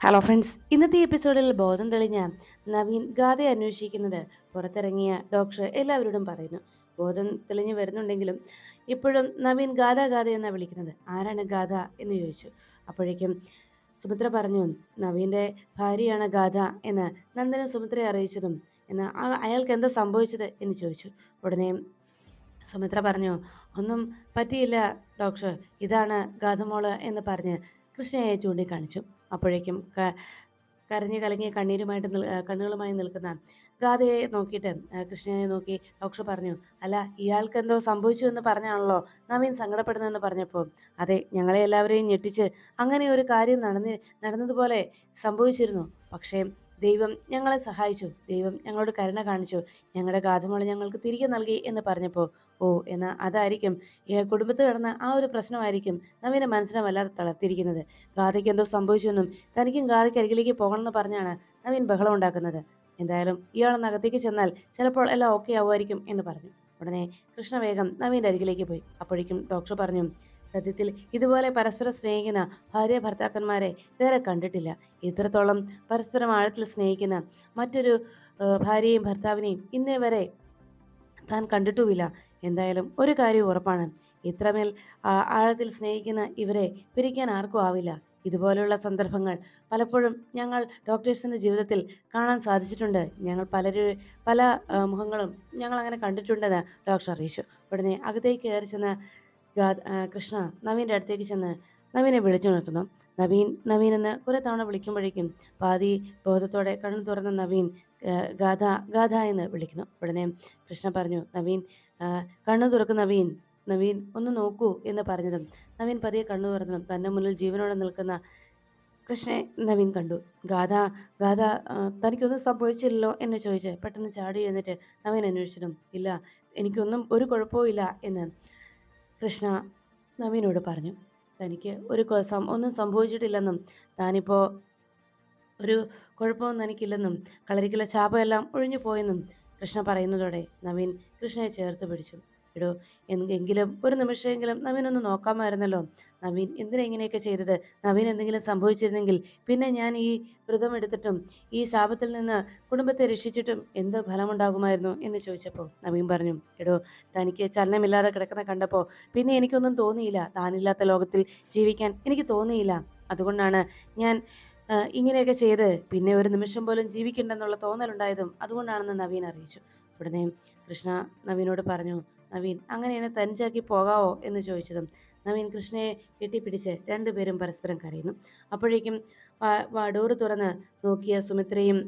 Hello friends ഇന്നത്തെ എപ്പിസോഡിൽ ബോധം തെളിഞ്ഞ നവീൻ ഗാഥയെ അന്വേഷിക്കുന്നത് പുറത്തിറങ്ങിയ ഡോക്ടർ എല്ലാവരോടും പറയുന്നു. ബോധം തെളിഞ്ഞു വരുന്നുണ്ടെങ്കിലും ഇപ്പോഴും നവീൻ ഗാഥ ഗാഥ എന്നാണ് വിളിക്കുന്നത്? ആരാണ് ഗാഥ എന്ന് ചോദിച്ചു. അപ്പോഴേക്കും സുമിത്ര പറഞ്ഞു നവീന്റെ ഭാര്യയാണ് ഗാഥ എന്ന് നന്ദന സുമിത്രയെ അറിയിച്ചതും എന്ന് അയാൾക്ക് എന്താ സംഭവിച്ചത്? എന്ന് ചോദിച്ചു. ഉടനെ സുമിത്ര പറഞ്ഞു ഒന്നും പറ്റിയില്ല ഡോക്ടർ ഇതാണ് ഗാഥമോൾ എന്ന് പറഞ്ഞ് കൃഷ്ണയെ ചൂണ്ടിക്കാണിച്ചു. അപ്പോഴേക്കും കരഞ്ഞു കലങ്ങിയ കണ്ണീരുമായിട്ട് കണ്ണുകളുമായി നിൽക്കുന്ന ഗാഥയെ നോക്കിയിട്ട് കൃഷ്ണനെ നോക്കി ഡോക്ടർ പറഞ്ഞു അല്ല ഇയാൾക്ക് എന്തോ സംഭവിച്ചു എന്ന് പറഞ്ഞാണല്ലോ നവീൻ സങ്കടപ്പെടുന്നതെന്ന് പറഞ്ഞപ്പോൾ. അതെ ഞങ്ങളെ എല്ലാവരെയും ഞെട്ടിച്ച് അങ്ങനെ ഒരു കാര്യം നടന്ന് നടന്നതുപോലെ സംഭവിച്ചിരുന്നു. പക്ഷേ ദൈവം ഞങ്ങളെ സഹായിച്ചു. ദൈവം ഞങ്ങളോട് കരുണ കാണിച്ചു. ഞങ്ങളുടെ ഗാഥമോളെ ഞങ്ങൾക്ക് തിരികെ നൽകി എന്ന് പറഞ്ഞപ്പോൾ ഓ എന്നാൽ അതായിരിക്കും. കുടുംബത്തിൽ നടന്ന ആ ഒരു പ്രശ്നമായിരിക്കും നവീന മനസ്സിനെ വല്ലാതെ തളർത്തിയിരിക്കുന്നത്. ഗാഥയ്ക്ക് എന്തോ സംഭവിച്ചെന്നും തനിക്കും ഗാഥയ്ക്ക് അരികിലേക്ക് പോകണമെന്ന് പറഞ്ഞാണ് നവീൻ ബഹളം ഉണ്ടാക്കുന്നത്. എന്തായാലും ഇയാളെ നഗത്തേക്ക് ചെന്നാൽ ചിലപ്പോൾ എല്ലാം ഓക്കെ ആവുമായിരിക്കും എന്ന് പറഞ്ഞു. ഉടനെ കൃഷ്ണവേഗം നവീന്റെ അരികിലേക്ക് പോയി. അപ്പോഴേക്കും ഡോക്ടർ പറഞ്ഞു സത്യത്തിൽ ഇതുപോലെ പരസ്പരം സ്നേഹിക്കുന്ന ഭാര്യ ഭർത്താക്കന്മാരെ വേറെ കണ്ടിട്ടില്ല. ഇത്രത്തോളം പരസ്പരം ആഴത്തിൽ സ്നേഹിക്കുന്ന മറ്റൊരു ഭാര്യയും ഭർത്താവിനെയും ഇന്നേ വരെ താൻ കണ്ടിട്ടുമില്ല. എന്തായാലും ഒരു കാര്യം ഉറപ്പാണ്. ഇത്രമേൽ ആഴത്തിൽ സ്നേഹിക്കുന്ന ഇവരെ പിരിക്കാൻ ആർക്കും ആവില്ല. ഇതുപോലെയുള്ള സന്ദർഭങ്ങൾ പലപ്പോഴും ഞങ്ങൾ ഡോക്ടേഴ്സിന്റെ ജീവിതത്തിൽ കാണാൻ സാധിച്ചിട്ടുണ്ട്. ഞങ്ങൾ പലരും പല മുഖങ്ങളും ഞങ്ങൾ അങ്ങനെ കണ്ടിട്ടുണ്ടെന്ന് ഡോക്ടർ അറിയിച്ചു. ഉടനെ അകത്തേക്ക് കയറി ചെന്ന കൃഷ്ണ നവീന്റെ അടുത്തേക്ക് ചെന്ന് നവീനെ വിളിച്ചുണർത്തുന്നു നവീൻ നവീൻ എന്ന് കുറേ തവണ വിളിക്കുമ്പോഴേക്കും പാതി ബോധത്തോടെ കണ്ണു തുറന്ന നവീൻ ഗാഥ ഗാഥ എന്ന് വിളിക്കുന്നു. ഉടനെ കൃഷ്ണ പറഞ്ഞു നവീൻ കണ്ണു തുറക്കും നവീൻ. നവീൻ ഒന്ന് നോക്കൂ എന്ന് പറഞ്ഞതും നവീൻ പതിയെ കണ്ണു തുറന്നതും തന്റെ മുന്നിൽ ജീവനോടെ നിൽക്കുന്ന കൃഷ്ണനെ നവീൻ കണ്ടു. ഗാഥ ഗാഥ തനിക്കൊന്നും സംഭവിച്ചില്ലല്ലോ എന്ന് ചോദിച്ച് പെട്ടെന്ന് ചാടി എഴുന്നിട്ട് നവീൻ അന്വേഷിച്ചതും ഇല്ല എനിക്കൊന്നും ഒരു കുഴപ്പവും ഇല്ല എന്ന് കൃഷ്ണ നവീനോട് പറഞ്ഞു തനിക്ക് ഒരു ഒന്നും സംഭവിച്ചിട്ടില്ലെന്നും താനിപ്പോൾ ഒരു കുഴപ്പമൊന്നും എനിക്കില്ലെന്നും കളരിക്കുള്ള ശാപമെല്ലാം ഒഴിഞ്ഞു പോയെന്നും കൃഷ്ണ പറയുന്നതോടെ നവീൻ കൃഷ്ണയെ ചേർത്ത് പിടിച്ചു. എടോ എങ്കിലും ഒരു നിമിഷമെങ്കിലും നവീൻ ഒന്ന് നോക്കാമായിരുന്നല്ലോ. നവീൻ എന്തിനാ ഇങ്ങനെയൊക്കെ ചെയ്തത്? നവീൻ എന്തെങ്കിലും സംഭവിച്ചിരുന്നെങ്കിൽ പിന്നെ ഞാൻ ഈ വ്രതം എടുത്തിട്ടും ഈ ശാപത്തിൽ നിന്ന് കുടുംബത്തെ രക്ഷിച്ചിട്ടും എന്ത് ഫലമുണ്ടാകുമായിരുന്നു എന്ന് ചോദിച്ചപ്പോൾ നവീൻ പറഞ്ഞു എടോ തനിക്ക് ചലനമില്ലാതെ കിടക്കുന്ന കണ്ടപ്പോൾ പിന്നെ എനിക്കൊന്നും തോന്നിയില്ല. താനില്ലാത്ത ലോകത്തിൽ ജീവിക്കാൻ എനിക്ക് തോന്നിയില്ല. അതുകൊണ്ടാണ് ഞാൻ ഇങ്ങനെയൊക്കെ ചെയ്ത് പിന്നെ ഒരു നിമിഷം പോലും ജീവിക്കണ്ടെന്നുള്ള തോന്നലുണ്ടായതും അതുകൊണ്ടാണെന്ന് നവീൻ അറിയിച്ചു. ഉടനെ കൃഷ്ണ നവീനോട് പറഞ്ഞു നവീൻ അങ്ങനെ എന്നെ തനിച്ചാക്കി പോകാവോ? എന്ന് ചോദിച്ചതും നവീൻ കൃഷ്ണയെ കെട്ടിപ്പിടിച്ച് രണ്ടുപേരും പരസ്പരം കരയുന്നു. അപ്പോഴേക്കും ഡോറ് തുറന്ന് നോക്കിയ സുമിത്രയും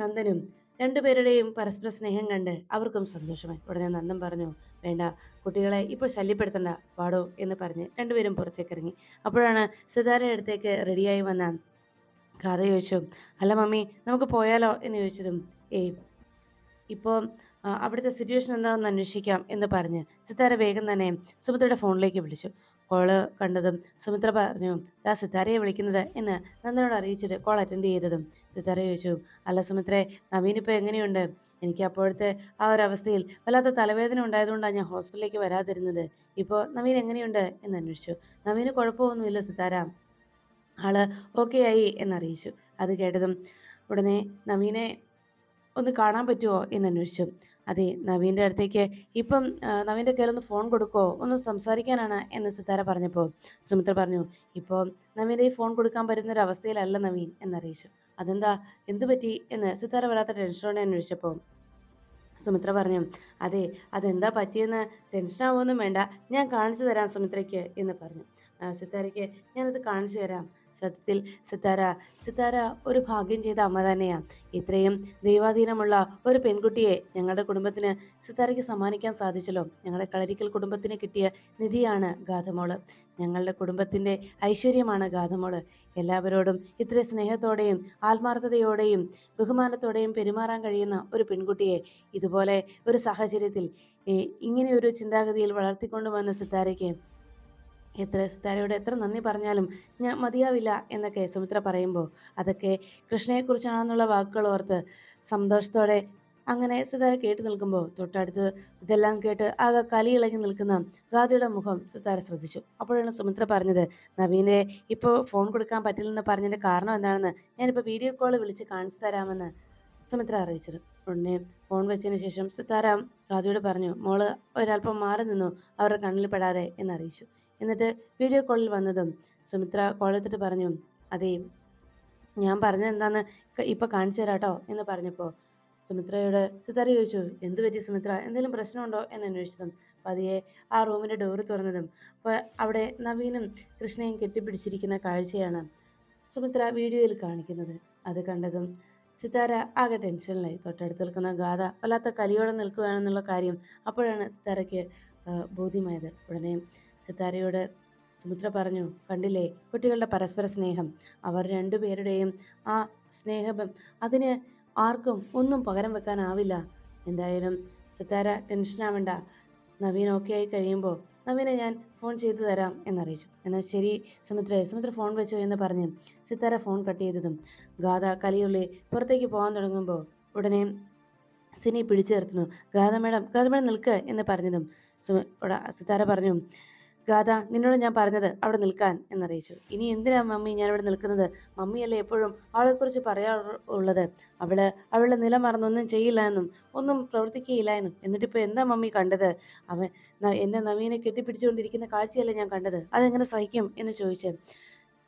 നന്ദനും രണ്ടുപേരുടെയും പരസ്പര സ്നേഹം കണ്ട് അവർക്കും സന്തോഷമായി. ഉടനെ നന്ദൻ പറഞ്ഞു വേണ്ട കുട്ടികളെ ഇപ്പോൾ ശല്യപ്പെടുത്തണ്ട പാടോ എന്ന് പറഞ്ഞ് രണ്ടുപേരും പുറത്തേക്ക് ഇറങ്ങി. അപ്പോഴാണ് സിതാരയുടെ അടുത്തേക്ക് റെഡിയായി വന്ന കഥ ചോദിച്ചു അല്ല മമ്മി നമുക്ക് പോയാലോ? എന്ന് ചോദിച്ചതും ഏയ് ഇപ്പോൾ അവിടുത്തെ സിറ്റുവേഷൻ എന്താണെന്ന് അന്വേഷിക്കാം എന്ന് പറഞ്ഞ് സിത്താര വേഗം തന്നെ സുമിത്രയുടെ ഫോണിലേക്ക് വിളിച്ചു. കോൾ കണ്ടതും സുമിത്ര പറഞ്ഞു ദാ സിത്താരയെ വിളിക്കുന്നത് എന്ന് നന്ദനോട് അറിയിച്ചിട്ട് കോൾ അറ്റൻഡ് ചെയ്തതും. സിത്താര ചോദിച്ചു അല്ല സുമിത്രേ നവീൻ ഇപ്പോൾ എങ്ങനെയുണ്ട്? എനിക്ക് അപ്പോഴത്തെ ആ ഒരു അവസ്ഥയിൽ വല്ലാത്ത തലവേദന ഉണ്ടായതുകൊണ്ടാണ് ഞാൻ ഹോസ്പിറ്റലിലേക്ക് വരാതിരുന്നത്. ഇപ്പോൾ നവീൻ എങ്ങനെയുണ്ട്? എന്ന് അന്വേഷിച്ചു. നവീന് കുഴപ്പമൊന്നുമില്ല സിത്താര. ആൾ ഓക്കെ ആയി എന്നറിയിച്ചു. അത് കേട്ടതും ഉടനെ നവീനെ ഒന്ന് കാണാൻ പറ്റുമോ എന്ന് അന്വേഷിച്ചു. അതെ നവീന്റെ അടുത്തേക്ക് ഇപ്പം നവീന്റെ കയ്യിലൊന്ന് ഫോൺ കൊടുക്കോ? ഒന്ന് സംസാരിക്കാനാണ് എന്ന് സിത്താര പറഞ്ഞപ്പോൾ സുമിത്ര പറഞ്ഞു ഇപ്പോൾ നവീന്റെ ഈ ഫോൺ കൊടുക്കാൻ പറ്റുന്ന ഒരു അവസ്ഥയിലല്ല നവീൻ എന്നറിയിച്ചു അതെന്താ? എന്തു പറ്റി? എന്ന് സിത്താര വരാത്ത ടെൻഷനോടെ അന്വേഷിച്ചപ്പോൾ സുമിത്ര പറഞ്ഞു അതെ അതെന്താ പറ്റിയെന്ന്? ടെൻഷനാവുമൊന്നും വേണ്ട. ഞാൻ കാണിച്ചു തരാം സുമിത്രയ്ക്ക് എന്ന് പറഞ്ഞു. സിത്താരയ്ക്ക് ഞാനത് കാണിച്ചു തരാം. സത്യത്തിൽ സിത്താര സിത്താര ഒരു ഭാഗ്യം ചെയ്ത അമ്മ തന്നെയാണ് ഇത്രയും ദൈവാധീനമുള്ള ഒരു പെൺകുട്ടിയെ ഞങ്ങളുടെ കുടുംബത്തിന് സിത്താരയ്ക്ക് സമ്മാനിക്കാൻ സാധിച്ചല്ലോ. ഞങ്ങളുടെ കളരിക്കൽ കുടുംബത്തിന് കിട്ടിയ നിധിയാണ് ഗാഥമോൾ ഞങ്ങളുടെ കുടുംബത്തിന്റെ ഐശ്വര്യമാണ് ഗാഥമോൾ എല്ലാവരോടും ഇത്ര സ്നേഹത്തോടെയും ആത്മാർത്ഥതയോടെയും ബഹുമാനത്തോടെയും പെരുമാറാൻ കഴിയുന്ന ഒരു പെൺകുട്ടിയെ ഇതുപോലെ ഒരു സാഹചര്യത്തിൽ ഇങ്ങനെയൊരു ചിന്താഗതിയിൽ വളർത്തിക്കൊണ്ടുവന്ന സിത്താരയ്ക്ക് എത്ര സിത്താരയോട് എത്ര നന്ദി പറഞ്ഞാലും ഞാൻ മതിയാവില്ല എന്നൊക്കെ സുമിത്ര പറയുമ്പോൾ അതൊക്കെ കൃഷ്ണയെക്കുറിച്ചാണെന്നുള്ള വാക്കുകൾ ഓർത്ത് സന്തോഷത്തോടെ അങ്ങനെ സിതാര കേട്ട് നിൽക്കുമ്പോൾ തൊട്ടടുത്ത് ഇതെല്ലാം കേട്ട് ആകെ കലിയിളകി നിൽക്കുന്ന ഗാദിയുടെ മുഖം സിതാര ശ്രദ്ധിച്ചു. അപ്പോഴാണ് സുമിത്ര പറഞ്ഞത് നവീനെ ഇപ്പോൾ ഫോൺ കൊടുക്കാൻ പറ്റില്ലെന്ന് പറഞ്ഞതിന്റെ കാരണം എന്താണെന്ന് ഞാനിപ്പോൾ വീഡിയോ കോൾ വിളിച്ച് കാണിച്ചു തരാമെന്ന് സുമിത്ര അറിയിച്ചത്. ഉടനെ ഫോൺ വെച്ചതിന് ശേഷം സിതാര ഗാദിയോട് പറഞ്ഞു മോൾ ഒരല്പം മാറി നിന്നു അവരുടെ കണ്ണിൽ പെടാതെ എന്നറിയിച്ചു. എന്നിട്ട് വീഡിയോ കോളിൽ വന്നതും സുമിത്ര കോൾ എടുത്തിട്ട് പറഞ്ഞു അതേ ഞാൻ പറഞ്ഞത് എന്താന്ന് ഇപ്പൊ കാണിച്ചു തരാട്ടോ എന്ന് പറഞ്ഞപ്പോൾ സുമിത്രയോട് സിതാര ചോദിച്ചു എന്തു പറ്റി സുമിത്ര? എന്തെങ്കിലും പ്രശ്നമുണ്ടോ? എന്ന് അന്വേഷിച്ചതും പതിയെ ആ റൂമിന്റെ ഡോറ് തുറന്നതും അപ്പോൾ അവിടെ നവീനും കൃഷ്ണയും കെട്ടിപ്പിടിച്ചിരിക്കുന്ന കാഴ്ചയാണ് സുമിത്ര വീഡിയോയിൽ കാണിക്കുന്നത്. അത് കണ്ടതും സിതാര ആകെ ടെൻഷനിലായി തൊട്ടടുത്ത് നിൽക്കുന്ന ഗാഥ വല്ലാത്ത കലിയോടെ നിൽക്കുകയാണെന്നുള്ള കാര്യം അപ്പോഴാണ് സിതാരയ്ക്ക് ബോധ്യമായത്. ഉടനെ സിതാരയോട് സുമിത്ര പറഞ്ഞു കണ്ടില്ലേ കുട്ടികളുടെ പരസ്പര സ്നേഹം. അവർ രണ്ടുപേരുടെയും ആ സ്നേഹം അതിന് ആർക്കും ഒന്നും പകരം വെക്കാനാവില്ല. എന്തായാലും സിതാര ടെൻഷനാവണ്ട നവീൻ ഓക്കെ ആയി കഴിയുമ്പോൾ നവീനെ ഞാൻ ഫോൺ ചെയ്തു തരാം എന്നറിയിച്ചു. എന്നാൽ ശരി സുമിത്ര. സുമിത്ര ഫോൺ വെച്ചു എന്ന് പറഞ്ഞ് സിത്താര ഫോൺ കട്ട് ചെയ്തതും ഗാഥ കലിയുള്ളി പുറത്തേക്ക് പോകാൻ തുടങ്ങുമ്പോൾ ഉടനെ സിനി പിടിച്ചു നിർത്തുന്നു. ഗാഥ മേഡം ഗാഥ മേഡം നിൽക്കുക എന്ന് പറഞ്ഞതും സിത്താര പറഞ്ഞു ഗാഥ നിന്നോട് ഞാൻ പറഞ്ഞത് അവിടെ നിൽക്കാൻ എന്നറിയിച്ചു. ഇനി എന്തിനാ മമ്മി ഞാൻ ഇവിടെ നിൽക്കുന്നത്? മമ്മിയല്ലേ എപ്പോഴും അവളെക്കുറിച്ച് പറയാറുള്ളത്. അവൾ അവളുടെ നില മറന്നൊന്നും ചെയ്യില്ല എന്നും ഒന്നും പ്രവർത്തിക്കുകയില്ല എന്നും. എന്നിട്ടിപ്പോൾ എന്താ മമ്മി കണ്ടത്? അവൻ എന്നെ നവീനെ കെട്ടിപ്പിടിച്ചുകൊണ്ടിരിക്കുന്ന കാഴ്ചയല്ലേ ഞാൻ കണ്ടത്? അതെങ്ങനെ സഹിക്കും എന്ന് ചോദിച്ച്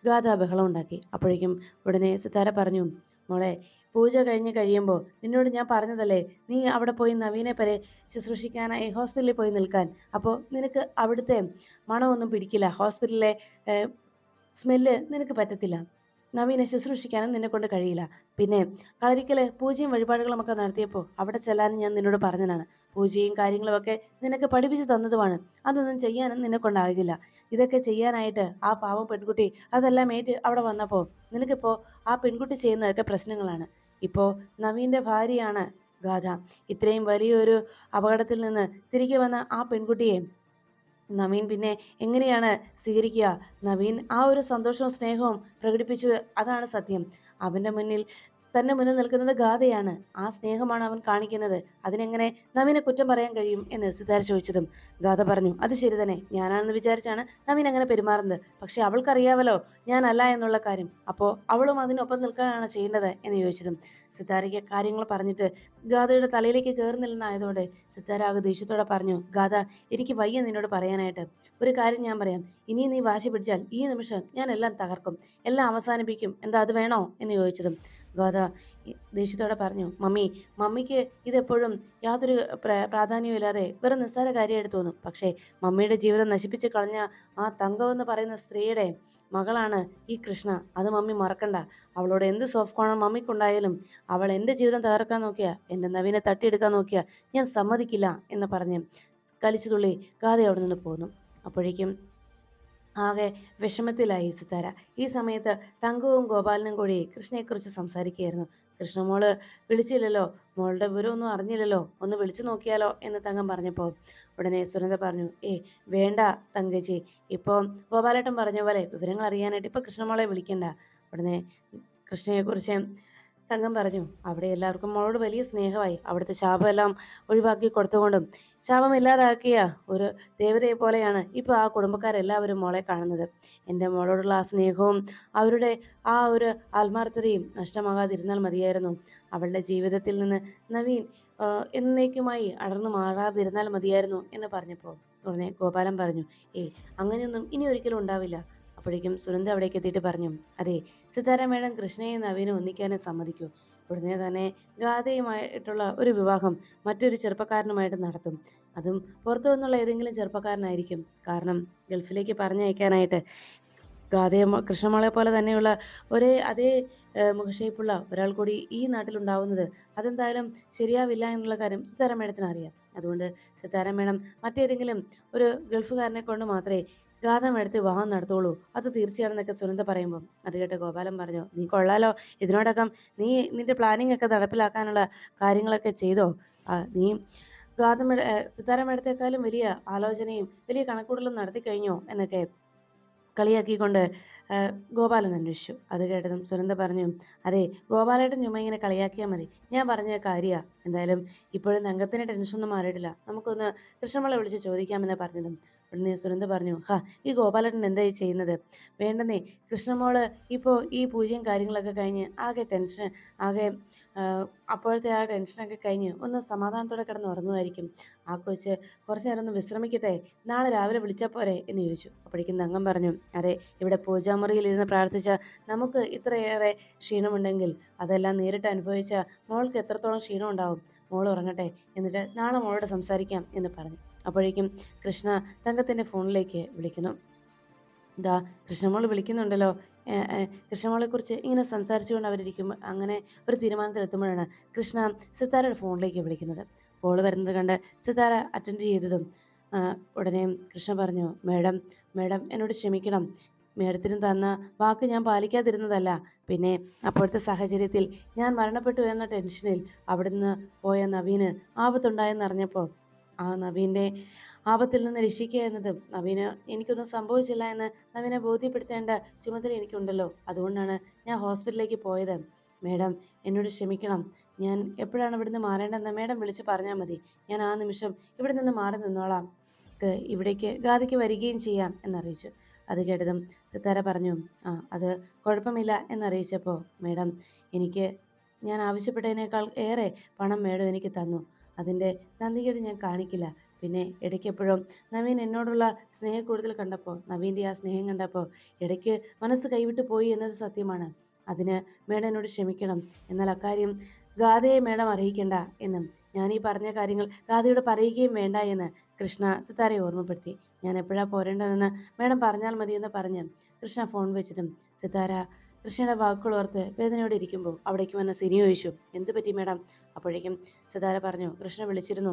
ഗാഥ ബഹളം ഉണ്ടാക്കി. അപ്പോഴേക്കും ഉടനെ സിത്താര പറഞ്ഞു മോളെ പൂജ കഴിഞ്ഞ് കഴിയുമ്പോൾ നിന്നോട് ഞാൻ പറഞ്ഞതല്ലേ നീ അവിടെ പോയി നവീനെ പരെ ശുശ്രൂഷിക്കാനായി ഹോസ്പിറ്റലിൽ പോയി നിൽക്കാൻ. അപ്പോൾ നിനക്ക് അവിടുത്തെ മണമൊന്നും പിടിക്കില്ല. ഹോസ്പിറ്റലിലെ സ്മെല്ല് നിനക്ക് പറ്റത്തില്ല. നവീനെ ശുശ്രൂഷിക്കാനും നിന്നെ കൊണ്ട് കഴിയില്ല. പിന്നെ കളരിക്കൽ പൂജയും വഴിപാടുകളും ഒക്കെ നടത്തിയപ്പോൾ അവിടെ ചെല്ലാനും ഞാൻ നിന്നോട് പറഞ്ഞതാണ്. പൂജയും കാര്യങ്ങളും ഒക്കെ നിനക്ക് പഠിപ്പിച്ചു തന്നതുമാണ്. അതൊന്നും ചെയ്യാനും നിന്നെ കൊണ്ടാകില്ല. ഇതൊക്കെ ചെയ്യാനായിട്ട് ആ പാവം പെൺകുട്ടി അതെല്ലാം ഏറ്റ് അവിടെ വന്നപ്പോൾ നിനക്കിപ്പോൾ ആ പെൺകുട്ടി ചെയ്യുന്നതൊക്കെ പ്രശ്നങ്ങളാണ്. ഇപ്പോൾ നവീന്റെ ഭാര്യയാണ് ഗാഥ. ഇത്രയും വലിയൊരു അപകടത്തിൽ നിന്ന് തിരികെ വന്ന ആ പെൺകുട്ടിയെ നവീൻ പിന്നെ എങ്ങനെയാണ് സ്വീകരിക്കുക? നവീൻ ആ ഒരു സന്തോഷവും സ്നേഹവും പ്രകടിപ്പിച്ചു അതാണ് സത്യം. അവന്റെ മുന്നിൽ തന്നെ മുന്നിൽ നിൽക്കുന്നത് ഗാഥയാണ്. ആ സ്നേഹമാണ് അവൻ കാണിക്കുന്നത്. അതിനെങ്ങനെ നവീനെ കുറ്റം പറയാൻ കഴിയും എന്ന് സിതാര ചോദിച്ചതും ഗാഥ പറഞ്ഞു അത് ശരി തന്നെ. ഞാനാണെന്ന് വിചാരിച്ചാണ് നവീൻ അങ്ങനെ പെരുമാറുന്നത്. പക്ഷെ അവൾക്കറിയാവല്ലോ ഞാനല്ല എന്നുള്ള കാര്യം. അപ്പോൾ അവളും അതിനൊപ്പം നിൽക്കാനാണ് ചെയ്യേണ്ടത് എന്ന് ചോദിച്ചതും സിതാരയ്ക്ക് കാര്യങ്ങൾ പറഞ്ഞിട്ട് ഗാഥയുടെ തലയിലേക്ക് കയറുന്നില്ലെന്നായതോടെ സിതാര ആകെ ദേഷ്യത്തോടെ പറഞ്ഞു ഗാഥ എനിക്ക് വയ്യ നിന്നോട് പറയാനായിട്ട്. ഒരു കാര്യം ഞാൻ പറയാം. ഇനി നീ വാശി പിടിച്ചാൽ ഈ നിമിഷം ഞാൻ എല്ലാം തകർക്കും. എല്ലാം അവസാനിപ്പിക്കും. എന്താ അത് വേണോ? എന്ന് ചോദിച്ചതും ഗോദ ദേഷ്യത്തോടെ പറഞ്ഞു മമ്മി മമ്മിക്ക് ഇതെപ്പോഴും യാതൊരു പ്രാധാന്യവും ഇല്ലാതെ വെറും നിസ്സാര കാര്യമായിട്ട് തോന്നും. പക്ഷേ മമ്മിയുടെ ജീവിതം നശിപ്പിച്ച് കളഞ്ഞ ആ തങ്കമെന്ന് പറയുന്ന സ്ത്രീയുടെ മകളാണ് ഈ കൃഷ്ണ. അത് മമ്മി മറക്കണ്ട. അവളോട് എന്ത് സോഫ്റ്റ് കോണർ മമ്മിക്കുണ്ടായാലും അവൾ എന്റെ ജീവിതം തകർക്കാൻ നോക്കിയ എന്റെ നവീനെ തട്ടിയെടുക്കാൻ നോക്കിയ ഞാൻ സമ്മതിക്കില്ല എന്ന് പറഞ്ഞ് കലിച്ചു തുള്ളി ഗാഥ അവിടെ നിന്ന് പോന്നു അപ്പോഴേക്കും ആകെ വിഷമത്തിലായി സിത്താര. ഈ സമയത്ത് തങ്കവും ഗോപാലനും കൂടി കൃഷ്ണയെക്കുറിച്ച് സംസാരിക്കുകയായിരുന്നു. കൃഷ്ണമോൾ വിളിച്ചില്ലല്ലോ? മോളുടെ വിവരമൊന്നും അറിഞ്ഞില്ലല്ലോ? ഒന്ന് വിളിച്ചു നോക്കിയാലോ? എന്ന് തങ്കം പറഞ്ഞപ്പോൾ ഉടനെ സുനന്ദ പറഞ്ഞു ഏ വേണ്ട തങ്കച്ചി. ഇപ്പോൾ ഗോപാലേട്ടൻ പറഞ്ഞ പോലെ വിവരങ്ങൾ അറിയാനായിട്ട് ഇപ്പോൾ കൃഷ്ണമോളെ വിളിക്കണ്ട. ഉടനെ കൃഷ്ണയെക്കുറിച്ച് തങ്കം പറഞ്ഞു. അവിടെ എല്ലാവർക്കും മോളോട് വലിയ സ്നേഹമായി. അവിടുത്തെ ശാപമെല്ലാം ഒഴിവാക്കി കൊടുത്തുകൊണ്ടും ശാപം ഇല്ലാതാക്കിയ ഒരു ദേവതയെ പോലെയാണ് ഇപ്പോൾ ആ കുടുംബക്കാരെല്ലാവരും മോളെ കാണുന്നത്. എന്റെ മോളോടുള്ള ആ സ്നേഹവും അവരുടെ ആ ഒരു ആത്മാർത്ഥതയും നഷ്ടമാകാതിരുന്നാൽ മതിയായിരുന്നു. അവളുടെ ജീവിതത്തിൽ നിന്ന് നവീൻ എന്നേക്കുമായി അടർന്നു മാറാതിരുന്നാൽ മതിയായിരുന്നു എന്ന് പറഞ്ഞപ്പോൾ ഉടനെ ഗോപാലൻ പറഞ്ഞു ഏയ് അങ്ങനെയൊന്നും ഇനി ഒരിക്കലും ഉണ്ടാവില്ല. അപ്പോഴേക്കും സുനന്ദ അവിടേക്ക് എത്തിയിട്ട് പറഞ്ഞു അതെ സിതാര മേഡം കൃഷ്ണയെയും നവീനും ഒന്നിക്കാനും സമ്മതിക്കൂ. ഉടനെ തന്നെ ഗാഥയുമായിട്ടുള്ള ഒരു വിവാഹം മറ്റൊരു ചെറുപ്പക്കാരനുമായിട്ട് നടത്തും. അതും പുറത്തു നിന്നുള്ള ഏതെങ്കിലും ചെറുപ്പക്കാരനായിരിക്കും. കാരണം ഗൾഫിലേക്ക് പറഞ്ഞയക്കാനായിട്ട് ഗാഥയെ കൃഷ്ണമോളെ പോലെ തന്നെയുള്ള ഒരേ അതേ മുഖഷേപ്പുള്ള ഒരാൾ കൂടി ഈ നാട്ടിലുണ്ടാവുന്നത് അതെന്തായാലും ശരിയാവില്ല എന്നുള്ള കാര്യം സിത്താര മേഡത്തിന് അറിയാം അതുകൊണ്ട് സിത്താര മേഡം മറ്റേതെങ്കിലും ഒരു ഗൾഫുകാരനെ കൊണ്ട് മാത്രമേ ഗാഥം എടുത്ത് വിവാഹം നടത്തുള്ളൂ അത് തീർച്ചയാണെന്നൊക്കെ സുനന്ദ പറയുമ്പോൾ അത് കേട്ട് ഗോപാലൻ പറഞ്ഞു നീ കൊള്ളാലോ. ഇതിനോടകം നീ നിന്റെ പ്ലാനിങ് ഒക്കെ നടപ്പിലാക്കാനുള്ള കാര്യങ്ങളൊക്കെ ചെയ്തോ. നീ ഗാഥം സിതാരം എടുത്തേക്കാളും വലിയ ആലോചനയും വലിയ കണക്കൂടലും നടത്തി കഴിഞ്ഞോ? എന്നൊക്കെ കളിയാക്കിക്കൊണ്ട് ഗോപാലൻ അന്വേഷിച്ചു. അത് കേട്ടതും സുനന്ദ പറഞ്ഞു അതെ ഗോപാലേട്ടൻ ചുമ്മാ ഇങ്ങനെ കളിയാക്കിയാൽ മതി. ഞാൻ പറഞ്ഞ കാര്യമാണ് എന്തായാലും ഇപ്പോഴും തങ്കത്തിന് ടെൻഷനൊന്നും മാറിയിട്ടില്ല. നമുക്കൊന്ന് കൃഷ്ണമള വിളിച്ച് ചോദിക്കാമെന്ന് പറഞ്ഞതും. ഉടനെ സുനന്ദ പറഞ്ഞു ഹാ ഈ ഗോപാലേട്ടൻ എന്തായി ചെയ്യുന്നത്? വേണ്ടെന്നേ കൃഷ്ണമോൾ ഇപ്പോൾ ഈ പൂജയും കാര്യങ്ങളൊക്കെ കഴിഞ്ഞ് ആകെ ടെൻഷൻ ആകെ അപ്പോഴത്തെ ആ ടെൻഷനൊക്കെ കഴിഞ്ഞ് ഒന്ന് സമാധാനത്തോടെ കിടന്ന് ഉറങ്ങുമായിരിക്കും. ആ കൊച്ച് കുറച്ച് നേരം ഒന്ന് വിശ്രമിക്കട്ടെ നാളെ രാവിലെ വിളിച്ചാൽ പോരെ? എന്ന് ചോദിച്ചു. അപ്പോഴേക്കും തങ്കം പറഞ്ഞു അതെ ഇവിടെ പൂജാമുറിയിൽ ഇരുന്ന് പ്രാർത്ഥിച്ച നമുക്ക് ഇത്രയേറെ ക്ഷീണമുണ്ടെങ്കിൽ അതെല്ലാം നേരിട്ട് അനുഭവിച്ച മോൾക്ക് എത്രത്തോളം ക്ഷീണം ഉണ്ടാവും മോൾ ഉറങ്ങട്ടെ എന്നിട്ട് നാളെ മോളോട് സംസാരിക്കാം എന്ന് പറഞ്ഞു. അപ്പോഴേക്കും കൃഷ്ണ തങ്കത്തിന്റെ ഫോണിലേക്ക് വിളിക്കുന്നു. ഇതാ കൃഷ്ണമോൾ വിളിക്കുന്നുണ്ടല്ലോ. കൃഷ്ണമോളെക്കുറിച്ച് ഇങ്ങനെ സംസാരിച്ചുകൊണ്ട് അവരിയ്ക്കുമ്പോൾ അങ്ങനെ ഒരു തീരുമാനത്തിലെത്തുമ്പോഴാണ് കൃഷ്ണ സിതാരയുടെ ഫോണിലേക്ക് വിളിക്കുന്നത്. കോൾ വരുന്നത് കണ്ട് സിതാര അറ്റൻഡ് ചെയ്തതും ഉടനെ കൃഷ്ണ പറഞ്ഞു മേഡം മേഡം എന്നോട് ക്ഷമിക്കണം. മേഡത്തിന് തന്ന വാക്ക് ഞാൻ പാലിക്കാതിരുന്നതല്ല. പിന്നെ അപ്പോഴത്തെ സാഹചര്യത്തിൽ ഞാൻ മരണപ്പെട്ടു എന്ന ടെൻഷനിൽ അവിടുന്ന് പോയ നവീന് ആപത്തുണ്ടായെന്നറിഞ്ഞപ്പോൾ ആ നവീന്റെ ആപത്തിൽ നിന്ന് രക്ഷിക്കുക എന്നതും നവീന് എനിക്കൊന്നും സംഭവിച്ചില്ല എന്ന് നവീനെ ബോധ്യപ്പെടുത്തേണ്ട ചുമതല എനിക്കുണ്ടല്ലോ. അതുകൊണ്ടാണ് ഞാൻ ഹോസ്പിറ്റലിലേക്ക് പോയത്. മേഡം എന്നോട് ക്ഷമിക്കണം. ഞാൻ എപ്പോഴാണ് ഇവിടുന്ന് മാറേണ്ടതെന്ന് മേഡം വിളിച്ച് പറഞ്ഞാൽ മതി. ഞാൻ ആ നിമിഷം ഇവിടെ നിന്ന് മാറി നിന്നോളാം. ക്ക് ഇവിടേക്ക് ഗാദിക്ക് വരികയും ചെയ്യാം എന്നറിയിച്ചു. അത് കേട്ടതും സിത്താര പറഞ്ഞു ആ അത് കുഴപ്പമില്ല എന്നറിയിച്ചപ്പോൾ മേഡം എനിക്ക് ഞാൻ ആവശ്യപ്പെട്ടതിനേക്കാൾ ഏറെ പണം മേഡം എനിക്ക് തന്നു. അതിന്റെ നന്ദികേട് ഞാൻ കാണിക്കില്ല. പിന്നെ ഇടയ്ക്ക് എപ്പോഴും നവീൻ എന്നോടുള്ള സ്നേഹം കൂടുതൽ കണ്ടപ്പോൾ നവീന്റെ ആ സ്നേഹം കണ്ടപ്പോൾ ഇടയ്ക്ക് മനസ്സ് കൈവിട്ട് പോയി എന്നത് സത്യമാണ്. അതിന് മേഡം എന്നോട് ക്ഷമിക്കണം. എന്നാൽ അക്കാര്യം ഗാഥയെ മേഡം അറിയിക്കേണ്ട എന്നും. ഞാൻ ഈ പറഞ്ഞ കാര്യങ്ങൾ ഗാഥയോട് പറയുകയും വേണ്ട എന്ന് കൃഷ്ണ സിത്താരയെ ഓർമ്മപ്പെടുത്തി. ഞാൻ എപ്പോഴാണ് പോരേണ്ടതെന്ന് മേഡം പറഞ്ഞാൽ മതിയെന്ന് പറഞ്ഞ് കൃഷ്ണ ഫോൺ വെച്ചിട്ടും സിത്താര കൃഷ്ണയുടെ വാക്കുകൾ ഓർത്ത് വേദനയോടെ ഇരിക്കുമ്പോൾ അവിടേക്ക് വന്ന സിനി ചോദിച്ചു എന്ത് പറ്റി മേഡം? അപ്പോഴേക്കും സിതാര പറഞ്ഞു കൃഷ്ണ വിളിച്ചിരുന്നു.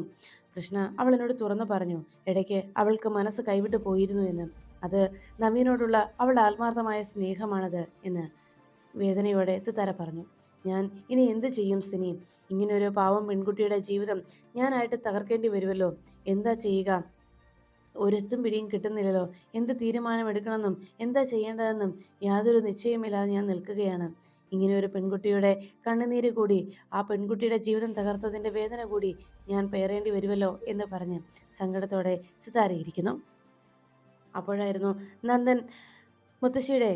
കൃഷ്ണ അവൾ എന്നോട് തുറന്നു പറഞ്ഞു ഇടയ്ക്ക് അവൾക്ക് മനസ്സ് കൈവിട്ടു പോയിരുന്നു എന്ന്. അത് നവീനോടുള്ള അവളുടെ ആത്മാർത്ഥമായ സ്നേഹമാണത് എന്ന്. വേദനയോടെ സിതാര പറഞ്ഞു ഞാൻ ഇനി എന്ത് ചെയ്യും സിനി? ഇങ്ങനൊരു പാവം പെൺകുട്ടിയുടെ ജീവിതം ഞാനായിട്ട് തകർക്കേണ്ടി വരുമല്ലോ എന്താ ചെയ്യുക? ഒരെത്തും പിടിയും കിട്ടുന്നില്ലല്ലോ. എന്ത് തീരുമാനം എടുക്കണമെന്നും എന്താ ചെയ്യേണ്ടതെന്നും യാതൊരു നിശ്ചയമില്ലാതെ ഞാൻ നിൽക്കുകയാണ്. ഇങ്ങനെ ഒരു പെൺകുട്ടിയുടെ കണ്ണുനീര് കൂടി ആ പെൺകുട്ടിയുടെ ജീവിതം തകർത്തതിന്റെ വേദന കൂടി ഞാൻ പേറേണ്ടി വരുമല്ലോ എന്ന് പറഞ്ഞ് സങ്കടത്തോടെ സിതാരയിരിക്കുന്നു അപ്പോഴായിരുന്നു നന്ദൻ മുത്തശ്ശിയുടെ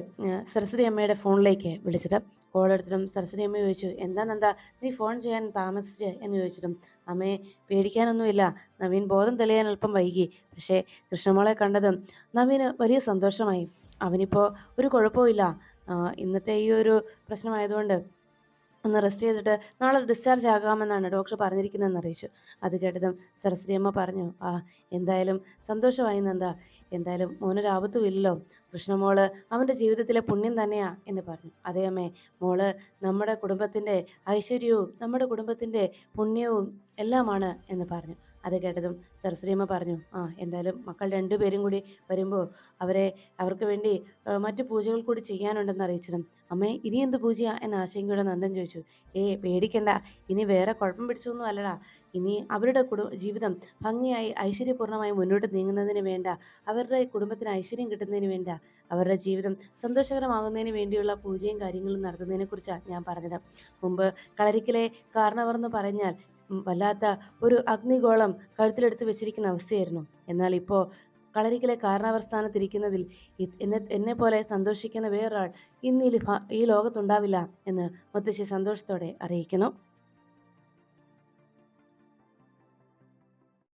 സരസ്വതി അമ്മയുടെ ഫോണിലേക്ക് വിളിച്ചത്. കോൾ എടുത്തിട്ടും സരസ്വതി അമ്മ ചോദിച്ചു എന്താ നന്ദ നീ ഫോൺ ചെയ്യാൻ താമസിച്ച്? എന്ന് ചോദിച്ചിട്ടും അമ്മയെ പേടിക്കാനൊന്നുമില്ല. നവീൻ ബോധം തെളിയാൻ അല്പം വൈകി. പക്ഷേ കൃഷ്ണമോളെ കണ്ടതും നവീന് വലിയ സന്തോഷമായി. അവനിപ്പോൾ ഒരു കുഴപ്പമില്ല ഇന്നത്തെ ഈ ഒരു പ്രശ്നമായതുകൊണ്ട് ഒന്ന് റെസ്റ്റ് ചെയ്തിട്ട് നാളെ ഡിസ്ചാർജ് ആകാമെന്നാണ് ഡോക്ടർ പറഞ്ഞിരിക്കുന്നതെന്ന് അറിയിച്ചു. അത് കേട്ടതും സരസ്വതിയമ്മ പറഞ്ഞു ആ എന്തായാലും സന്തോഷമായി നന്ദ. എന്തായാലും മോനൊരാപത്തുമില്ലല്ലോ കൃഷ്ണമോൾ അവന്റെ ജീവിതത്തിലെ പുണ്യം തന്നെയാ എന്ന് പറഞ്ഞു. അതേ അമ്മേ മോൾ നമ്മുടെ കുടുംബത്തിന്റെ ഐശ്വര്യവും നമ്മുടെ കുടുംബത്തിന്റെ പുണ്യവും എല്ലാമാണ് എന്ന് പറഞ്ഞു. അത് കേട്ടതും സരസ്വതിയമ്മ പറഞ്ഞു ആ എന്തായാലും മക്കൾ രണ്ടുപേരും കൂടി വരുമ്പോൾ അവരെ അവർക്ക് വേണ്ടി മറ്റു പൂജകൾ കൂടി ചെയ്യാനുണ്ടെന്ന് അറിയിച്ചതും അമ്മേ ഇനി എന്ത് പൂജയാ? എന്ന ആശങ്കയോടെ നന്ദൻ ചോദിച്ചു. ഏ പേടിക്കണ്ട. ഇനി വേറെ കുഴപ്പം പിടിച്ചൊന്നും അല്ലടാ. ഇനി അവരുടെ കുടു ജീവിതം ഭംഗിയായി ഐശ്വര്യപൂർണമായി മുന്നോട്ട് നീങ്ങുന്നതിന് വേണ്ട. അവരുടെ കുടുംബത്തിന് ഐശ്വര്യം കിട്ടുന്നതിന് വേണ്ട. അവരുടെ ജീവിതം സന്തോഷകരമാകുന്നതിന് വേണ്ടിയുള്ള പൂജയും കാര്യങ്ങളും നടത്തുന്നതിനെ കുറിച്ചാണ് ഞാൻ പറഞ്ഞത്. മുമ്പ് കളരിക്കലെ കാരണവർ എന്ന് പറഞ്ഞാൽ വല്ലാത്ത ഒരു അഗ്നിഗോളം കഴുത്തിലെടുത്ത് വെച്ചിരിക്കുന്ന അവസ്ഥയായിരുന്നു. എന്നാൽ ഇപ്പോൾ കളരിക്കലെ കാരണാവസ്ഥാനത്തിരിക്കുന്നതിൽ എന്നെ എന്നെ പോലെ സന്തോഷിക്കുന്ന വേറൊരാൾ ഇന്ന് ഈ ലോകത്തുണ്ടാവില്ല എന്ന് മുത്തശ്ശി സന്തോഷത്തോടെ അറിയിക്കുന്നു.